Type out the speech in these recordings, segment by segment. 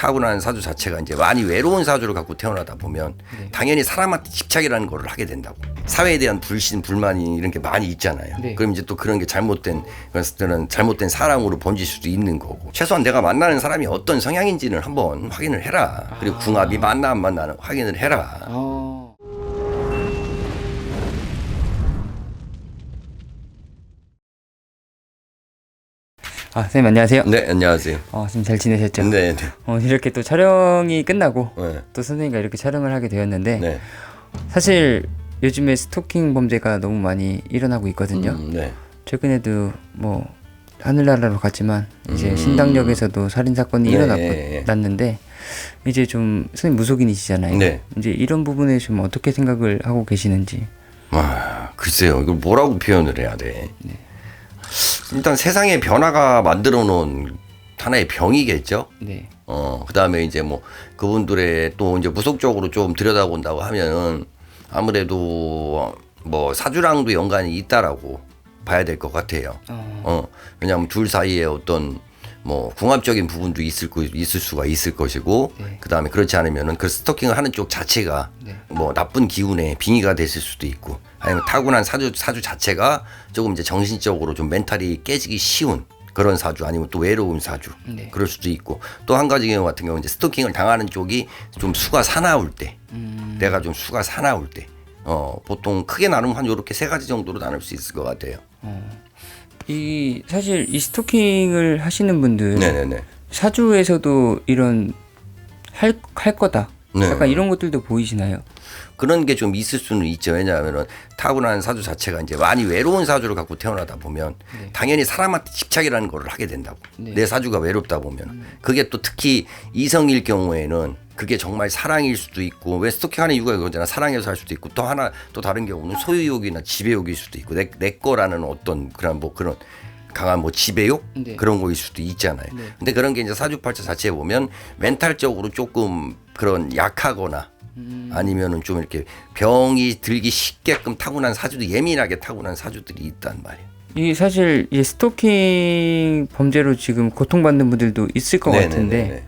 타고난 사주 자체가 이제 많이 외로운 사주를 갖고 태어나다 보면 당연히 사람한테 집착이라는 거를 하게 된다고. 사회에 대한 불신, 불만이 이런 게 많이 있잖아요. 네. 그럼 이제 또 그런 게 잘못된 그런 잘못된 사랑으로 번질 수도 있는 거고. 최소한 내가 만나는 사람이 어떤 성향인지는 한번 확인을 해라. 그리고 궁합이 맞나 안 맞나 확인을 해라. 어. 아, 선생님 안녕하세요. 네, 안녕하세요. 어, 선생님 잘 지내셨죠? 네, 네. 어, 이렇게 또 촬영이 끝나고 네. 또 선생님과 이렇게 촬영을 하게 되었는데 네. 사실 요즘에 스토킹 범죄가 너무 많이 일어나고 있거든요. 음, 네. 최근에도 뭐 하늘나라로 갔지만 이제 신당역에서도 살인 사건이 네, 일어났는데 이제 좀 선생님 무속인이시잖아요. 네. 이제 이런 부분에 좀 어떻게 생각을 하고 계시는지. 아, 글쎄요. 이걸 뭐라고 표현을 해야 돼. 일단 세상의 변화가 만들어 놓은 하나의 병이겠죠. 네. 어, 그다음에 이제 뭐 그분들의 또 이제 무속적으로 좀 들여다본다고 하면은 아무래도 뭐 사주랑도 연관이 있다라고 봐야 될 것 같아요. 어. 어, 왜냐하면 둘 사이에 어떤 뭐 궁합적인 부분도 있을 거 있을 수가 있을 것이고 네. 그다음에 그렇지 않으면은 그 스토킹을 하는 쪽 자체가 네. 뭐 나쁜 기운에 빙의가 됐을 수도 있고 아니면 타고난 사주 사주 자체가 조금 이제 정신적으로 좀 멘탈이 깨지기 쉬운 그런 사주 아니면 또 외로운 사주 네. 그럴 수도 있고 또 한 가지 경우 같은 경우 이제 스토킹을 당하는 쪽이 좀 수가 사나울 때 음. 내가 좀 수가 사나울 때 어, 보통 크게 나누면 한 요렇게 세 가지 정도로 나눌 수 있을 것 같아요. 이 사실 이 스토킹을 하시는 분들 네네네. 사주에서도 이런 할, 할 거다. 네. 약간 이런 것들도 보이시나요? 그런 게 좀 있을 수는 있죠. 왜냐하면은 타고난 사주 자체가 이제 많이 외로운 사주를 갖고 태어나다 보면 당연히 사람한테 집착이라는 거를 하게 된다고. 네. 내 사주가 외롭다 보면. 그게 또 특히 이성일 경우에는 그게 정말 사랑일 수도 있고 왜 스토킹하는 이유가 그거잖아. 사랑해서 할 수도 있고 또 하나 또 다른 경우는 소유욕이나 지배욕일 수도 있고 내, 내 거라는 어떤 그런 뭐 그런 강한 뭐 지배욕 네. 그런 거일 수도 있잖아요. 근데 그런 게 이제 사주팔자 자체에 보면 멘탈적으로 조금 그런 약하거나 아니면은 좀 이렇게 병이 들기 쉽게끔 타고난 사주도 예민하게 타고난 사주들이 있단 말이에요. 이 사실 이 스토킹 범죄로 지금 고통받는 분들도 있을 것 같은데 네네네네.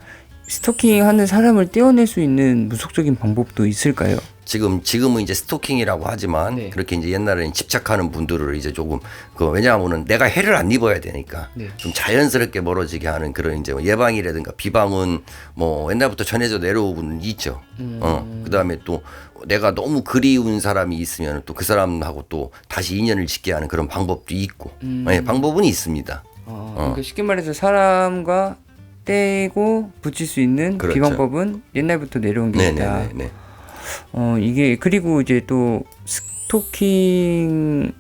스토킹 하는 사람을 떼어낼 수 있는 무속적인 방법도 있을까요? 지금 지금은 이제 스토킹이라고 하지만 네. 그렇게 이제 옛날에는 집착하는 분들을 이제 조금 그 왜냐하면은 내가 해를 안 입어야 되니까 네. 좀 자연스럽게 멀어지게 하는 그런 이제 뭐 예방이라든가 비방은 뭐 옛날부터 전해져 내려오고는 있죠. 음. 어 그다음에 또 내가 너무 그리운 사람이 있으면 또 그 사람하고 또 다시 인연을 짓게 하는 그런 방법도 있고 음. 네, 방법은 있습니다. 어, 그러니까 쉽게 말해서 사람과 떼고 붙일 수 있는 그렇죠. 비방법은 옛날부터 내려온 게 있다. 어 이게 그리고 이제 또 스토킹을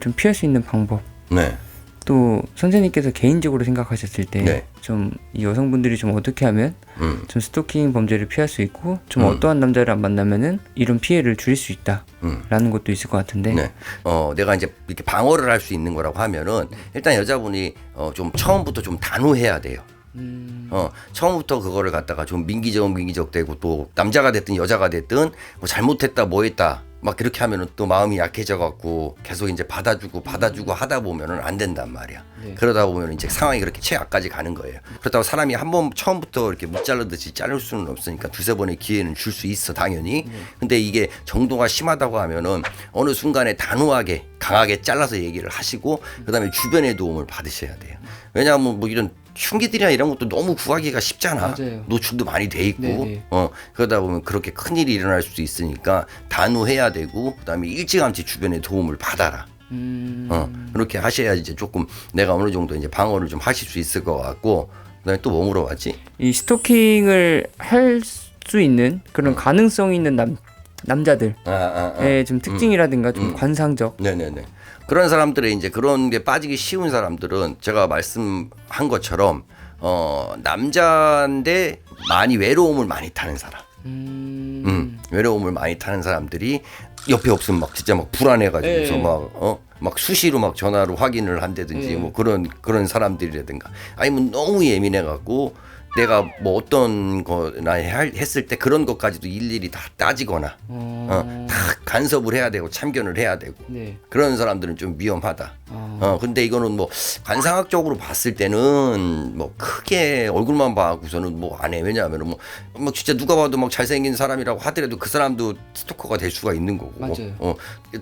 좀 피할 수 있는 방법. 네. 또 선생님께서 개인적으로 생각하셨을 때 네. 좀이 여성분들이 좀 어떻게 하면 음. 좀 스토킹 범죄를 피할 수 있고 좀 음. 어떠한 남자를 만나면은 이런 피해를 줄일 수 있다라는 음. 것도 있을 것 같은데 네. 어, 내가 이제 이렇게 방어를 할 수 있는 거라고 하면은 일단 여자분이 어, 좀 처음부터 좀 단호해야 돼요. 음, 어, 처음부터 그거를 갖다가 좀 민기적 민기적 되고 또 남자가 됐든 여자가 됐든 뭐 잘못했다 뭐 했다 막 그렇게 하면은 또 마음이 약해져 갖고 계속 이제 받아주고 받아주고 하다 보면은 안 된단 말이야. 네. 그러다 보면 이제 상황이 그렇게 최악까지 가는 거예요. 그렇다고 사람이 한 번 처음부터 이렇게 못 자르듯이 자를 수는 없으니까 두세 번의 기회는 줄 수 있어 당연히. 근데 이게 정도가 심하다고 하면은 어느 순간에 단호하게 강하게 잘라서 얘기를 하시고 그다음에 주변의 도움을 받으셔야 돼요. 왜냐하면 뭐 이런 흉기들이나 이런 것도 너무 구하기가 쉽잖아. 맞아요. 노출도 많이 돼 있고, 네네. 어 그러다 보면 그렇게 큰 일이 일어날 수도 있으니까 단호해야 되고 그다음에 일찌감치 주변의 도움을 받아라. 음, 어 그렇게 하셔야 이제 조금 내가 어느 정도 이제 방어를 좀 하실 수 있을 것 같고 그다음에 또 뭐 물어봤지? 이 스토킹을 할 수 있는 그런 가능성 있는 남 남자들의 아, 아, 아. 좀 특징이라든가 좀 관상적 네네네. 그런 사람들의 이제 그런 게 빠지기 쉬운 사람들은 제가 말씀한 것처럼 어 남자인데 많이 외로움을 많이 타는 사람. 음, 음, 외로움을 많이 타는 사람들이 옆에 없으면 막 진짜 막 불안해가지고서 네. 막 어. 막 수시로 막 전화로 확인을 한다든지 네. 뭐 그런 그런 사람들이라든가 아니면 너무 예민해갖고 내가 뭐 어떤 거나 할- 했을 때 그런 것까지도 일일이 다 따지거나 어, 다 간섭을 해야 되고 참견을 해야 되고 네. 그런 사람들은 좀 위험하다. 아. 어, 근데 이거는 뭐 관상학적으로 봤을 때는 뭐 크게 얼굴만 봐고서는 뭐 안 해. 왜냐하면 뭐, 뭐 진짜 누가 봐도 막 잘생긴 사람이라고 하더라도 그 사람도 스토커가 될 수가 있는 거고. 맞아요. 어,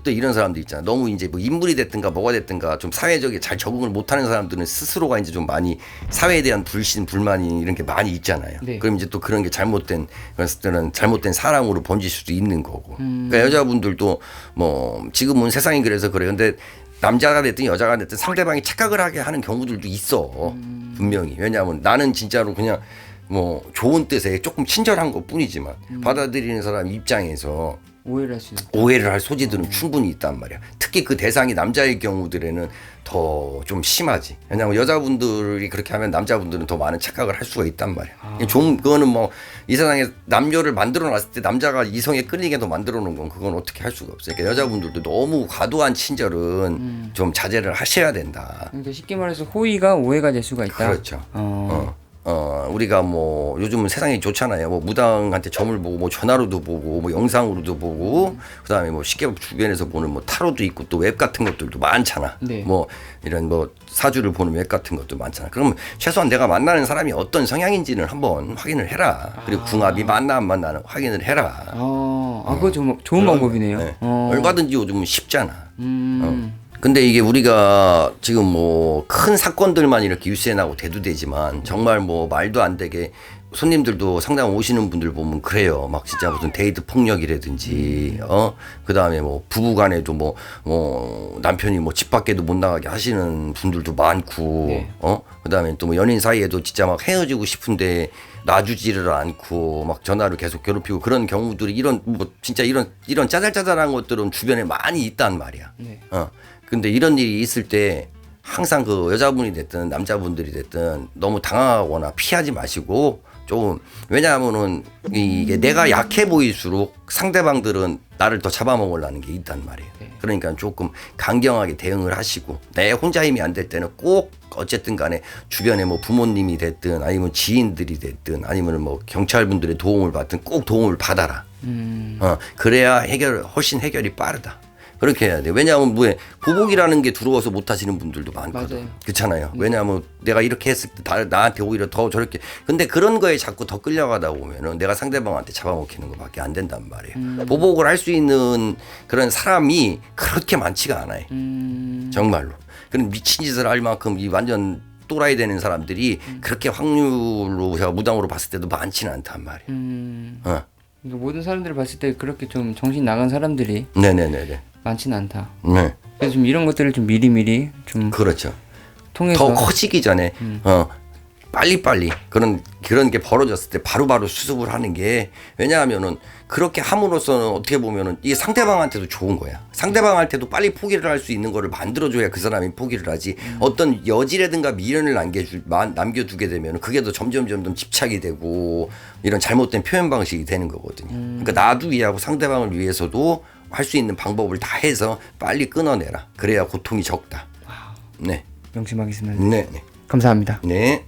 또 이런 사람들 있잖아. 너무 이제 뭐 인물이 됐든가 뭐가 됐든가 좀 사회적에 잘 적응을 못하는 사람들은 스스로가 이제 좀 많이 사회에 대한 불신, 불만이 이런 게 많이 있잖아요. 네. 그럼 이제 또 그런 게 잘못된 그런 잘못된 사랑으로 번질 수도 있는 거고. 음. 그러니까 여자분들도 뭐 지금은 세상이 그래서 그래. 근데 남자가 됐든 여자가 됐든 상대방이 착각을 하게 하는 경우들도 있어. 음. 분명히. 왜냐하면 나는 진짜로 그냥 뭐 좋은 뜻에 조금 친절한 것 뿐이지만 음. 받아들이는 사람 입장에서 오해를 할 수 있는. 오해를 할 소지들은 충분히 있단 말이야. 특히 그 대상이 남자일 경우들에는 더 좀 심하지. 왜냐하면 여자분들이 그렇게 하면 남자분들은 더 많은 착각을 할 수가 있단 말이야. 좀 그거는 뭐 이 세상에 남녀를 만들어 놨을 때 남자가 이성에 끌리게 더 만들어 놓은 건 그건 어떻게 할 수가 없어요. 그러니까 여자분들도 너무 과도한 친절은 좀 자제를 하셔야 된다. 그러니까 쉽게 말해서 호의가 오해가 될 수가 있다. 그렇죠. 어. 어. 어, 우리가 뭐 요즘은 세상이 좋잖아요. 뭐 무당한테 점을 보고 뭐 전화로도 보고 뭐 영상으로도 보고 그다음에 뭐 쉽게 주변에서 보는 뭐 타로도 있고 또 웹 같은 것들도 많잖아. 네. 뭐 이런 뭐 사주를 보는 웹 같은 것도 많잖아. 그러면 최소한 내가 만나는 사람이 어떤 성향인지는 한번 확인을 해라. 그리고 궁합이 맞나 안 맞나는 확인을 해라. 아, 아 그거 좀 좋은 방법이네요. 네. 어. 얼마든지 요즘은 쉽잖아. 음. 근데 이게 우리가 지금 뭐 큰 사건들만 이렇게 뉴스에 나고 대두되지만 정말 뭐 말도 안 되게 손님들도 상담 오시는 분들 보면 그래요. 막 진짜 무슨 데이트 폭력이라든지 어 그 다음에 뭐 부부 간에도 뭐 뭐 남편이 뭐 집 밖에도 못 나가게 하시는 분들도 많고 네. 어 그 다음에 또 뭐 연인 사이에도 진짜 막 헤어지고 싶은데 놔주지를 않고 막 전화를 계속 괴롭히고 그런 경우들이 이런 뭐 진짜 이런 이런 짜잘짜잘한 것들은 주변에 많이 있단 말이야. 네. 어. 근데 이런 일이 있을 때 항상 그 여자분이 됐든 남자분들이 됐든 너무 당황하거나 피하지 마시고 조금 왜냐하면은 이게 내가 약해 보일수록 상대방들은 나를 더 잡아먹으려는 게 있단 말이에요. 네. 그러니까 조금 강경하게 대응을 하시고 내 혼자 힘이 안 될 때는 꼭 어쨌든 간에 주변에 뭐 부모님이 됐든 아니면 지인들이 됐든 아니면 뭐 경찰분들의 도움을 받든 꼭 도움을 받아라. 음. 어, 그래야 해결 훨씬 해결이 빠르다. 그렇게 해야 돼. 왜냐하면 뭐에 보복이라는 게 두려워서 못 하시는 분들도 많거든. 맞아요. 그렇잖아요. 왜냐하면 내가 이렇게 했을 때 나, 나한테 오히려 더 저렇게. 근데 그런 거에 자꾸 더 끌려가다 보면은 내가 상대방한테 잡아먹히는 것밖에 안 된단 말이에요. 보복을 할 수 있는 그런 사람이 그렇게 많지가 않아요. 음. 정말로. 그런 미친 짓을 할 만큼 이 완전 또라이 되는 사람들이 그렇게 확률로 제가 무당으로 봤을 때도 많지는 않단 말이에요. 음. 어. 그러니까 모든 사람들을 봤을 때 그렇게 좀 정신 나간 사람들이 네네네네. 많지는 않다. 네. 그래서 좀 이런 것들을 좀 미리미리 좀 그렇죠. 통해서 더 커지기 전에 어 빨리빨리 그런 그런 게 벌어졌을 때 바로바로 수습을 하는 게 왜냐하면은 그렇게 함으로써는 어떻게 보면은 이게 상대방한테도 좋은 거야. 상대방한테도 빨리 포기를 할 수 있는 거를 만들어줘야 그 사람이 포기를 하지. 어떤 여지라든가 미련을 남겨주, 만- 남겨두게 되면 그게 더 점점 점점 집착이 되고 이런 잘못된 표현 방식이 되는 거거든요. 그러니까 나도 위하고 상대방을 위해서도 할 수 있는 방법을 다 해서 빨리 끊어내라. 그래야 고통이 적다. 네, 명심하겠습니다. 네, 네. 감사합니다. 네.